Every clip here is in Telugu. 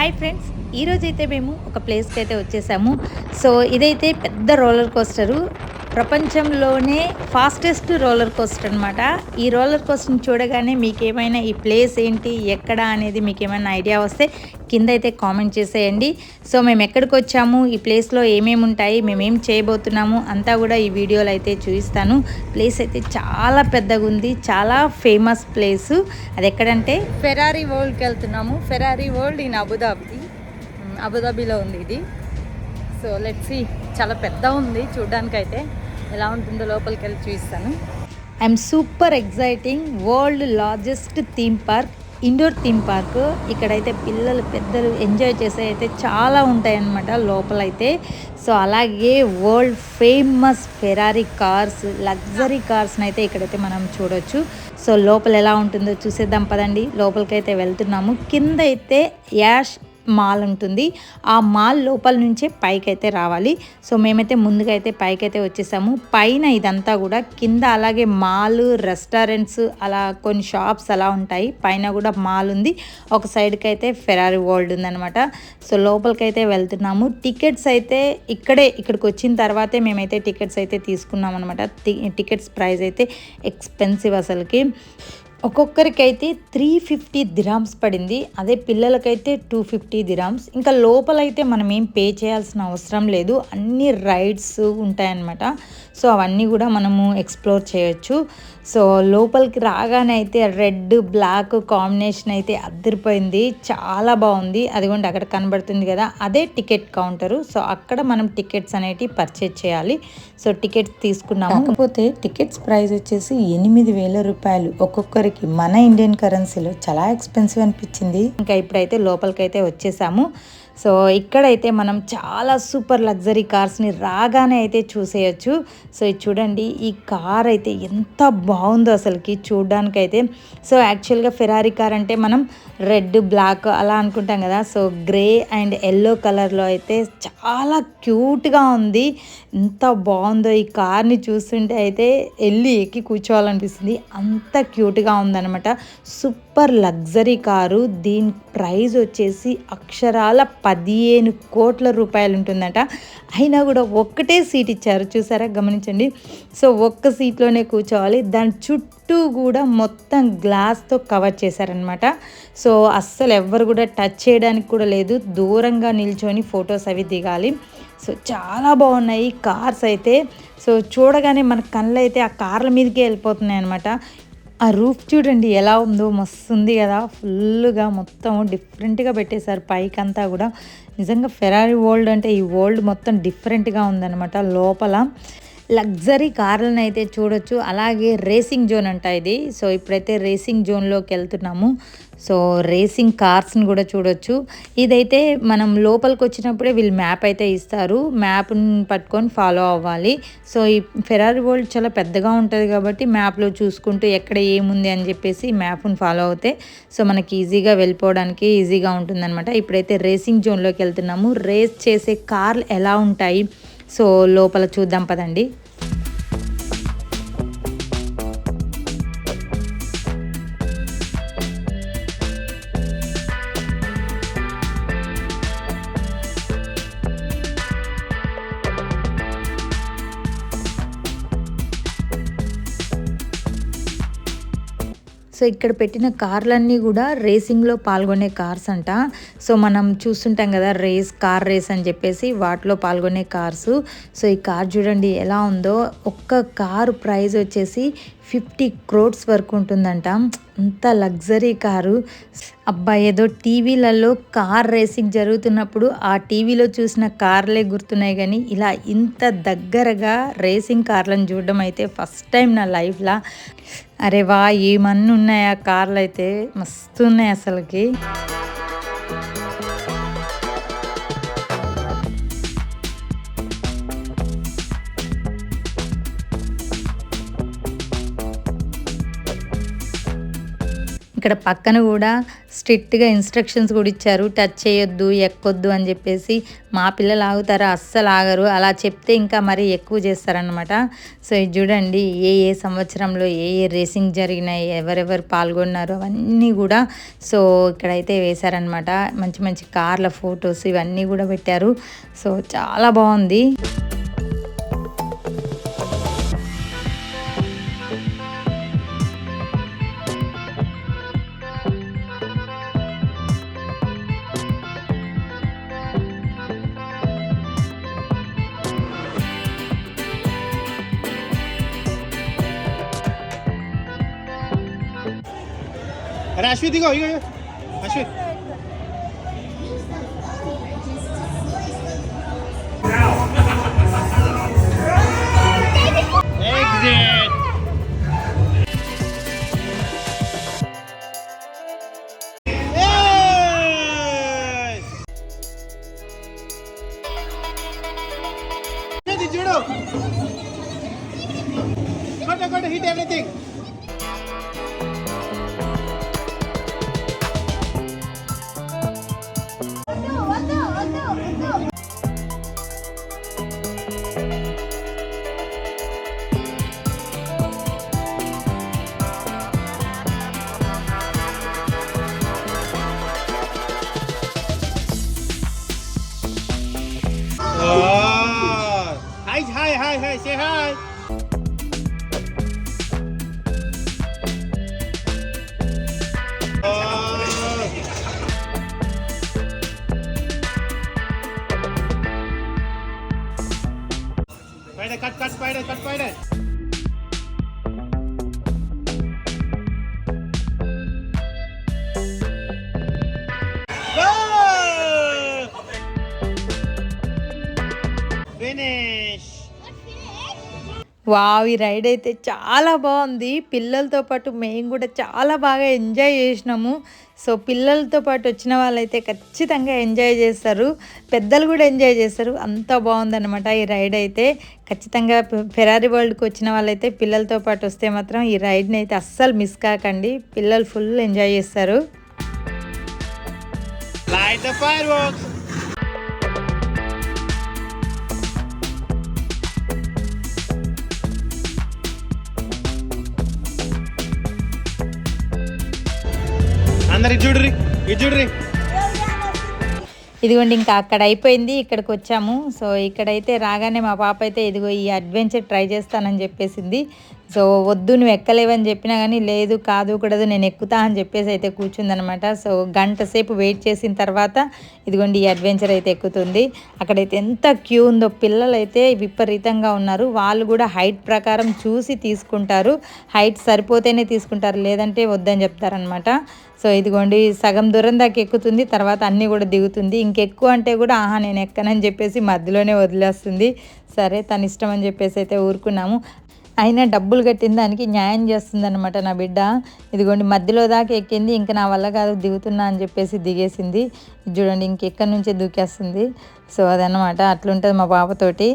హాయ్ ఫ్రెండ్స్ ఈరోజైతే మేము ఒక ప్లేస్కి అయితే వచ్చేసాము. సో ఇదైతే పెద్ద రోలర్ కోస్టరు ప్రపంచంలోనే ఫాస్టెస్ట్ రోలర్ కోస్టర్ అనమాట ఈ రోలర్ కోస్టర్ని చూడగానే మీకు ఏమైనా ఈ ప్లేస్ ఏంటి ఎక్కడ అనేది మీకు ఏమైనా ఐడియా వస్తే కింద అయితే కామెంట్ చేసేయండి. సో మేము ఎక్కడికి వచ్చాము ఈ ప్లేస్లో ఏమేమి ఉంటాయి మేమేం చేయబోతున్నాము అంతా కూడా ఈ వీడియోలో అయితే చూపిస్తాను. ప్లేస్ అయితే చాలా పెద్దగా ఉంది చాలా ఫేమస్ ప్లేస్. అది ఎక్కడంటే ఫెరారీ వరల్డ్కి వెళ్తున్నాము. Ferrari world in Abu Dhabi. అబుదాబిలో ఉంది ఇది. సో లెట్స్ చాలా పెద్ద ఉంది చూడ్డానికైతే. ఎలా ఉంటుందో లోపలికి వెళ్ళి చూపిస్తాను. I'm super exciting world largest theme park indoor theme park ఇక్కడైతే పిల్లలు పెద్దలు ఎంజాయ్ చేసే అయితే చాలా ఉంటాయన్నమాట లోపలైతే. సో అలాగే world famous Ferrari cars luxury కార్స్ని అయితే ఇక్కడైతే మనం చూడొచ్చు. సో లోపల ఎలా ఉంటుందో చూసేద్దాం పదండి. లోపలికైతే వెళ్తున్నాము. కింద అయితే యాష్ మాల్ ఉంటుంది ఆ మాల్ లోపల నుంచే పైకి అయితే రావాలి. సో మేమైతే ముందుగా అయితే పైకైతే వచ్చేసాము. పైన ఇదంతా కూడా కింద అలాగే మాల్ రెస్టారెంట్స్ అలా కొన్ని షాప్స్ అలా ఉంటాయి. పైన కూడా మాల్ ఉంది. ఒక సైడ్కి అయితే ఫెరారీ వరల్డ్ ఉందనమాట సో లోపలికి అయితే వెళ్తున్నాము. టికెట్స్ అయితే ఇక్కడే ఇక్కడికి వచ్చిన తర్వాతే మేమైతే టికెట్స్ అయితే తీసుకున్నాం అనమాట టికెట్స్ ప్రైస్ అయితే ఎక్స్పెన్సివ్ అసలుకి. ఒక్కొక్కరికైతే త్రీ ఫిఫ్టీ దిరామ్స్ పడింది. అదే పిల్లలకైతే టూ ఫిఫ్టీ దిరామ్స్ ఇంకా లోపలైతే మనం ఏం పే చేయాల్సిన అవసరం లేదు. అన్ని రైడ్స్ ఉంటాయన్నమాట. సో అవన్నీ కూడా మనము ఎక్స్ప్లోర్ చేయొచ్చు. సో లోపలికి రాగానే అయితే రెడ్ బ్లాక్ కాంబినేషన్ అయితే అద్దరిపోయింది. చాలా బాగుంది. అదిగోండి అక్కడ కనబడుతుంది కదా. అదే టికెట్ కౌంటరు సో అక్కడ మనం టికెట్స్ అనేటివి పర్చేజ్ చేయాలి. సో టికెట్స్ తీసుకున్నాము. కాకపోతే టికెట్స్ ప్రైస్ వచ్చేసి ఎనిమిది వేల రూపాయలు. ఒక్కొక్కరికి మన ఇండియన్ కరెన్సీలో చాలా ఎక్స్పెన్సివ్ అనిపించింది. ఇంకా ఇప్పుడైతే లోపలికైతే వచ్చేసాము. సో ఇక్కడైతే మనం చాలా సూపర్ లగ్జరీ కార్స్ని రాగానే అయితే చూసేయచ్చు. సో ఇది చూడండి ఈ కార్ అయితే ఎంత బాగుందో అసలుకి చూడడానికైతే. సో యాక్చువల్గా ఫెరారీ కార్ అంటే మనం రెడ్ బ్లాక్ అలా అనుకుంటాం కదా. సో గ్రే అండ్ ఎల్లో కలర్లో అయితే చాలా క్యూట్గా ఉంది. ఎంత బాగుందో ఈ కార్ని చూస్తుంటే అయితే వెళ్ళి ఎక్కి కూర్చోవాలనిపిస్తుంది. అంత క్యూట్గా ఉందన్నమాట. Super super luxury car. దీని ప్రైజ్ వచ్చేసి అక్షరాల పదిహేను కోట్ల రూపాయలు ఉంటుందట. అయినా కూడా ఒక్కటే సీట్ ఇచ్చారు. చూసారా? గమనించండి. సో ఒక్క సీట్లోనే కూర్చోవాలి. దాని చుట్టూ కూడా మొత్తం గ్లాస్తో కవర్ చేశారనమాట సో అస్సలు ఎవ్వరు కూడా టచ్ చేయడానికి కూడా లేదు. దూరంగా నిల్చొని ఫొటోస్ అవి దిగాలి. సో చాలా బాగున్నాయి కార్స్ అయితే. సో చూడగానే మన కళ్ళు అయితే ఆ కార్ల మీదకే వెళ్ళిపోతున్నాయి అనమాట ఆ రూఫ్ చూడండి ఎలా ఉందో మస్తు ఉంది కదా. ఫుల్గా మొత్తం డిఫరెంట్గా పెట్టేశారు పైకంతా కూడా. నిజంగా ఫెరారీ వరల్డ్ అంటే ఈ వరల్డ్ మొత్తం డిఫరెంట్గా ఉందన్నమాట లోపల. లగ్జరీ కార్లను అయితే చూడొచ్చు. అలాగే రేసింగ్ జోన్ అంట ఇది. సో ఇప్పుడైతే రేసింగ్ జోన్లోకి వెళ్తున్నాము. సో రేసింగ్ కార్స్ని కూడా చూడొచ్చు. ఇదైతే మనం లోపలికి వచ్చినప్పుడే వీళ్ళు మ్యాప్ అయితే ఇస్తారు. మ్యాప్ని పట్టుకొని ఫాలో అవ్వాలి. సో ఈ ఫెరారీ వరల్డ్ చాలా పెద్దగా ఉంటుంది కాబట్టి మ్యాప్లో చూసుకుంటూ ఎక్కడ ఏముంది అని చెప్పేసి మ్యాప్ని ఫాలో అవుతే సో మనకి ఈజీగా వెళ్ళిపోవడానికి ఈజీగా ఉంటుందన్నమాట. ఇప్పుడైతే రేసింగ్ జోన్లోకి వెళ్తున్నాము. రేస్ చేసే కార్లు ఎలా ఉంటాయి? సో లోపల చూద్దాం పదండి. సో ఇక్కడ పెట్టిన కార్లన్నీ కూడా రేసింగ్లో పాల్గొనే కార్స్ అంట. సో మనం చూస్తుంటాం కదా రేస్ కార్ రేస్ అని చెప్పేసి వాటిలో పాల్గొనే కార్స్. సో ఈ కార్ చూడండి ఎలా ఉందో. ఒక్క కారు ప్రైస్ వచ్చేసి ఫిఫ్టీ క్రోడ్స్ వరకు ఉంటుందంట. అంత లగ్జరీ కారు. అబ్బా ఏదో టీవీలలో కార్ రేసింగ్ జరుగుతున్నప్పుడు ఆ టీవీలో చూసిన కార్లే గుర్తున్నాయి కానీ ఇలా ఇంత దగ్గరగా రేసింగ్ కార్లను చూడడం అయితే ఫస్ట్ టైం నా లైఫ్లో. అరే వా ఏమన్నీ ఉన్నాయి ఆ కార్లు అయితే మస్తు ఉన్నాయి అసలుకి ఇక్కడ పక్కన కూడా స్ట్రిక్ట్గా ఇన్స్ట్రక్షన్స్ కూడా ఇచ్చారు. టచ్ చేయొద్దు ఎక్కొద్దు అని చెప్పేసి మా పిల్లలు ఆగుతారు అస్సలు ఆగరు. అలా చెప్తే ఇంకా మరీ ఎక్కువ చేస్తారనమాట సో ఇది చూడండి ఏ ఏ సంవత్సరంలో ఏ ఏ రేసింగ్ జరిగినాయి ఎవరెవరు పాల్గొన్నారు అవన్నీ కూడా సో ఇక్కడైతే వేశారనమాట మంచి మంచి కార్ల ఫొటోస్ ఇవన్నీ కూడా పెట్టారు. సో చాలా బాగుంది. 去地窖一个人快去 Spider, cut, cut, spider, cut, spider. Wow ఈ రైడ్ అయితే చాలా బాగుంది. పిల్లలతో పాటు మేము కూడా చాలా బాగా ఎంజాయ్ చేసినాము. సో పిల్లలతో పాటు వచ్చిన వాళ్ళైతే ఖచ్చితంగా ఎంజాయ్ చేస్తారు. పెద్దలు కూడా ఎంజాయ్ చేస్తారు. అంత బాగుందన్నమాట ఈ రైడ్ అయితే. ఖచ్చితంగా ఫెరారీ వరల్డ్కి వచ్చిన వాళ్ళైతే పిల్లలతో పాటు వస్తే మాత్రం ఈ రైడ్ని అయితే అస్సలు మిస్ కాకండి. పిల్లలు ఫుల్ ఎంజాయ్ చేస్తారు. Light the fireworks. ఇదిగోండి ఇంకా అక్కడ అయిపోయింది ఇక్కడికి వచ్చాము. సో ఇక్కడైతే రాగానే మా పాప అయితే ఇదిగో ఈ అడ్వెంచర్ ట్రై చేస్తానని చెప్పేసింది. సో వద్దు నువ్వు ఎక్కలేవని చెప్పినా కానీ లేదు కాదు కూడదు నేను ఎక్కుతా అని చెప్పేసి అయితే కూర్చుందనమాట. సో గంట సేపు వెయిట్ చేసిన తర్వాత ఇదిగోండి ఈ అడ్వెంచర్ అయితే ఎక్కుతుంది. అక్కడైతే ఎంత క్యూ ఉందో పిల్లలు అయితే విపరీతంగా ఉన్నారు. వాళ్ళు కూడా హైట్ ప్రకారం చూసి తీసుకుంటారు. హైట్ సరిపోతేనే తీసుకుంటారు లేదంటే వద్దని చెప్తారనమాట. సో ఇదిగోండి సగం దూరం దాకా ఎక్కుతుంది తర్వాత అన్నీ కూడా దిగుతుంది. ఇంకెక్కువ అంటే కూడా ఆహా నేను ఎక్కనని చెప్పేసి మధ్యలోనే వదిలేస్తుంది. సరే తన ఇష్టం అని చెప్పేసి అయితే ఊరుకున్నాము. అయినా డబ్బులు కట్టిన దానికి న్యాయం చేస్తుంది అనమాట నా బిడ్డ. ఇదిగోండి మధ్యలో దాకా ఎక్కింది ఇంకా నా వల్ల కాదు దిగుతున్నా అని చెప్పేసి దిగేసింది. ఇది చూడండి ఇంకెక్కడి నుంచే దూకేస్తుంది. సో అదనమాట అట్లుంటుంది మా పాపతోటి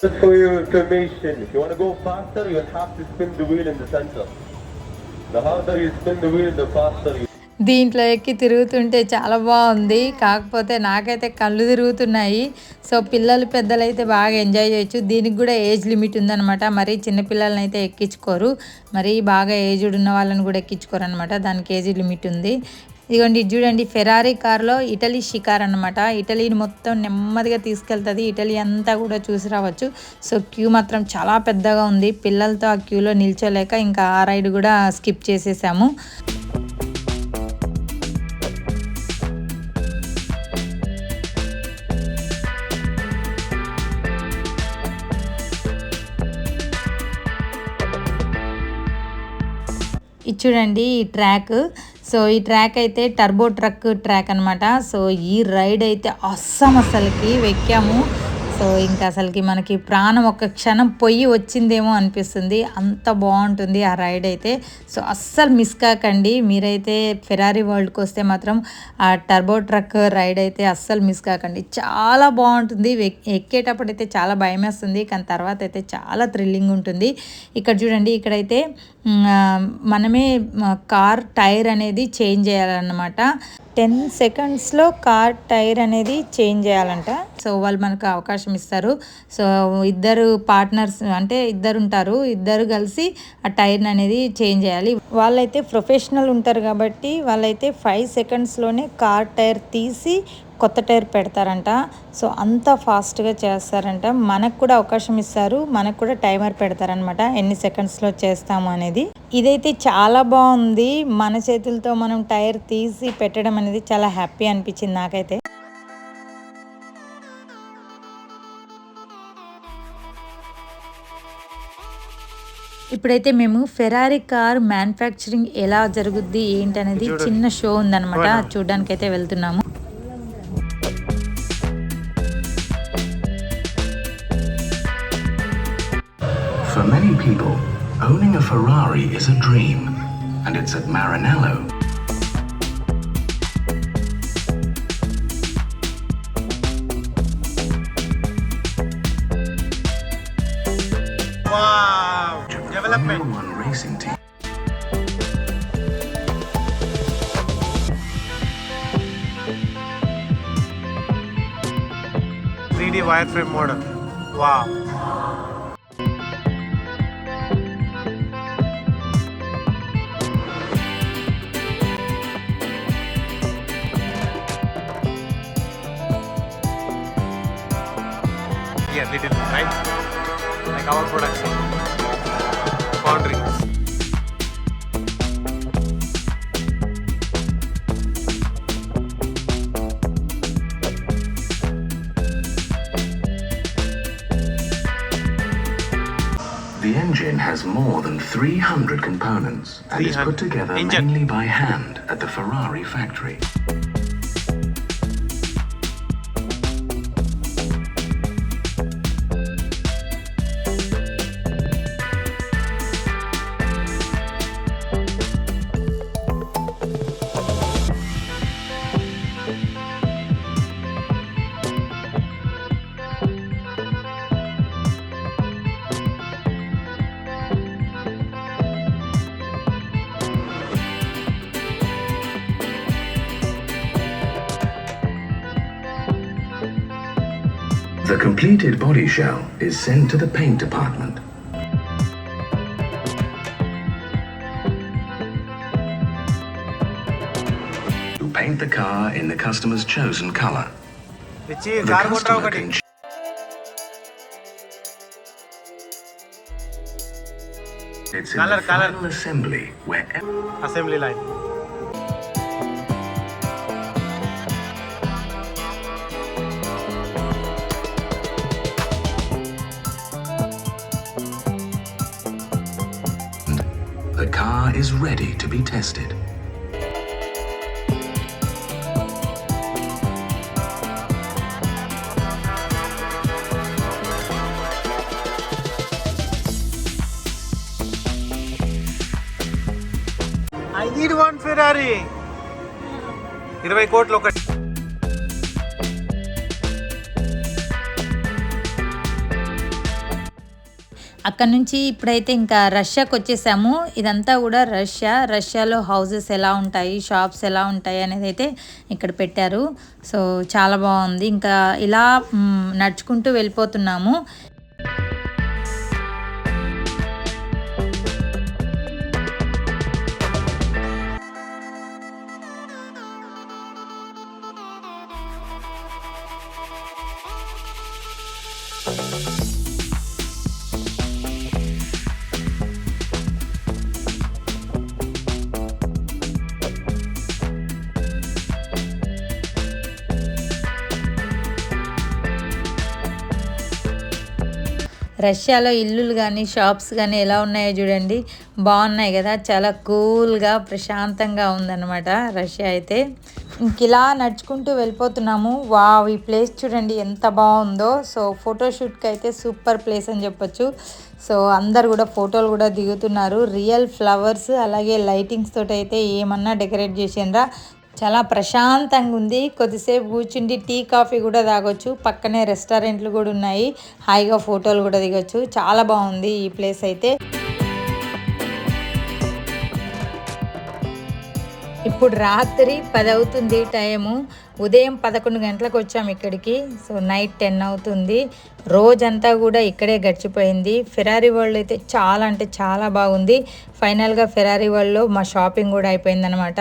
Just for your information, if you want to go faster, you'll have to spin the wheel in the center. The harder you spin the wheel, the faster you. దీంట్లో ఎక్కి తిరుగుతుంటే చాలా బాగుంది. కాకపోతే నాకైతే కళ్ళు తిరుగుతున్నాయి. సో పిల్లలు పెద్దలు అయితే బాగా ఎంజాయ్ చేయొచ్చు. దీనికి కూడా ఏజ్ లిమిట్ ఉందన్నమాట. మరి చిన్నపిల్లలని అయితే ఎక్కించుకోరు. మరి బాగా ఏజ్డ్ ఉన్న వాళ్ళని కూడా ఎక్కించుకోరు అనమాట దానికి ఏజ్ లిమిట్ ఉంది. ఇదిగోండి ఇది చూడండి. ఫెరారీ కార్లో ఇటలీ షికార్ అనమాట ఇటలీని మొత్తం నెమ్మదిగా తీసుకెళ్తుంది. ఇటలీ అంతా కూడా చూసి రావచ్చు. సో క్యూ మాత్రం చాలా పెద్దగా ఉంది. పిల్లలతో ఆ క్యూలో నిల్చోలేక ఇంకా ఆ రైడ్ కూడా స్కిప్ చేసేసాము. చూడండి ఈ ట్రాక్. సో ఈ ట్రాక్ అయితే టర్బో ట్రక్ ట్రాక్ అనమాట సో ఈ రైడ్ అయితే అస్సం అసలుకి వెక్కాము. సో ఇంకా అసలుకి మనకి ప్రాణం ఒక క్షణం పొయ్యి వచ్చిందేమో అనిపిస్తుంది. అంత బాగుంటుంది ఆ రైడ్ అయితే. సో అస్సలు మిస్ కాకండి. మీరైతే ఫెరారీ వరల్డ్కి వస్తే మాత్రం ఆ టర్బో ట్రక్ రైడ్ అయితే అస్సలు మిస్ కాకండి. చాలా బాగుంటుంది. ఎక్కేటప్పుడు అయితే చాలా భయం వేస్తుంది కానీ తర్వాత అయితే చాలా థ్రిల్లింగ్ ఉంటుంది. ఇక్కడ చూడండి ఇక్కడైతే మనమే కార్ టైర్ అనేది చేంజ్ చేయాలన్నమాట. టెన్ సెకండ్స్లో కార్ టైర్ అనేది చేంజ్ చేయాలంట. సో వాళ్ళు మనకు అవకాశం ఇస్తారు. సో ఇద్దరు పార్ట్నర్స్ అంటే ఇద్దరు ఉంటారు. ఇద్దరు కలిసి ఆ టైర్ అనేది చేంజ్ చేయాలి. వాళ్ళైతే ప్రొఫెషనల్ ఉంటారు కాబట్టి వాళ్ళైతే ఫైవ్ సెకండ్స్లోనే కార్ టైర్ తీసి కొత్త టైర్ పెడతారంట. సో అంత ఫాస్ట్గా చేస్తారంట. మనకు కూడా అవకాశం ఇస్తారు. మనకు కూడా టైమర్ పెడతారనమాట ఎన్ని సెకండ్స్లో చేస్తాము అనేది. ఇదైతే చాలా బాగుంది. మన చేతులతో మనం టైర్ తీసి పెట్టడం అనేది చాలా హ్యాపీ అనిపించింది నాకైతే. ఇప్పుడైతే మేము ఫెరారీ కార్ మ్యానుఫ్యాక్చరింగ్ ఎలా జరుగుద్ది ఏంటనేది చిన్న షో ఉందన్నమాట. చూడడానికి అయితే వెళ్తున్నాము. People, owning a Ferrari is a dream, and it's at Maranello Wow. Development. One racing team. Three D wireframe model. Wow. Little bit, right? Like our production. Boundary. The engine has more than 300 components and is put together Engine. mainly by hand at the Ferrari factory. The completed body shell is sent to the paint department. To paint the car in the customer's chosen color. The customer can it's in color, the final color. assembly where assembly line. car is ready to be tested. I need one Ferrari ఇరవై కోట్లు ఒకటి అక్కడ నుంచి ఇప్పుడైతే ఇంకా రష్యాకు వచ్చేసాము. ఇదంతా కూడా రష్యా రష్యాలో హౌసెస్ ఎలా ఉంటాయి షాప్స్ ఎలా ఉంటాయి అనేది అయితే ఇక్కడ పెట్టారు. సో చాలా బాగుంది. ఇంకా ఇలా నడుచుకుంటూ వెళ్ళిపోతున్నాము. thank you రష్యాలో ఇల్లులు కానీ షాప్స్ కానీ ఎలా ఉన్నాయో చూడండి. బాగున్నాయి కదా. చాలా కూల్గా ప్రశాంతంగా ఉందన్నమాట రష్యా అయితే. ఇంక ఇలా నడుచుకుంటూ వెళ్ళిపోతున్నాము. వావ్ ఈ ప్లేస్ చూడండి ఎంత బాగుందో. సో ఫోటోషూట్కి అయితే సూపర్ ప్లేస్ అని చెప్పొచ్చు. సో అందరు కూడా ఫోటోలు కూడా దిగుతున్నారు. రియల్ ఫ్లవర్స్ అలాగే లైటింగ్స్ తోటి అయితే ఏమన్నా డెకరేట్ చేసిండ్రా. చాలా ప్రశాంతంగా ఉంది కొద్దిసేపు కూర్చుండి టీ కాఫీ కూడా తాగొచ్చు. పక్కనే రెస్టారెంట్లు కూడా ఉన్నాయి. హాయిగా ఫోటోలు కూడా దిగొచ్చు. చాలా బాగుంది ఈ ప్లేస్ అయితే. ఇప్పుడు రాత్రి పది అవుతుంది టైము. ఉదయం పదకొండు గంటలకు వచ్చాము ఇక్కడికి. సో నైట్ టెన్ అవుతుంది. రోజంతా కూడా ఇక్కడే గడిచిపోయింది. ఫెరారీ వరల్డ్ అయితే చాలా అంటే చాలా బాగుంది. ఫైనల్గా ఫెరారీ వరల్డ్లో మా షాపింగ్ కూడా అయిపోయిందనమాట.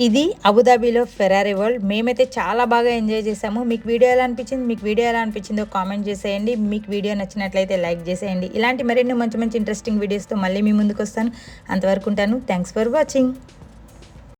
ఇది అబుదాబీలో ఫెరారీ వరల్డ్. మేమైతే చాలా బాగా ఎంజాయ్ చేసాము మీకు వీడియో ఎలా అనిపించింది? మీకు వీడియో ఎలా అనిపించిందో కామెంట్ చేసేయండి. మీకు వీడియో నచ్చినట్లయితే లైక్ చేసేయండి. ఇలాంటి మరిన్ని మంచి మంచి ఇంట్రెస్టింగ్ వీడియోస్తో మళ్ళీ మీ ముందుకు వస్తాను అంతవరకు ఉంటాను. Thanks for watching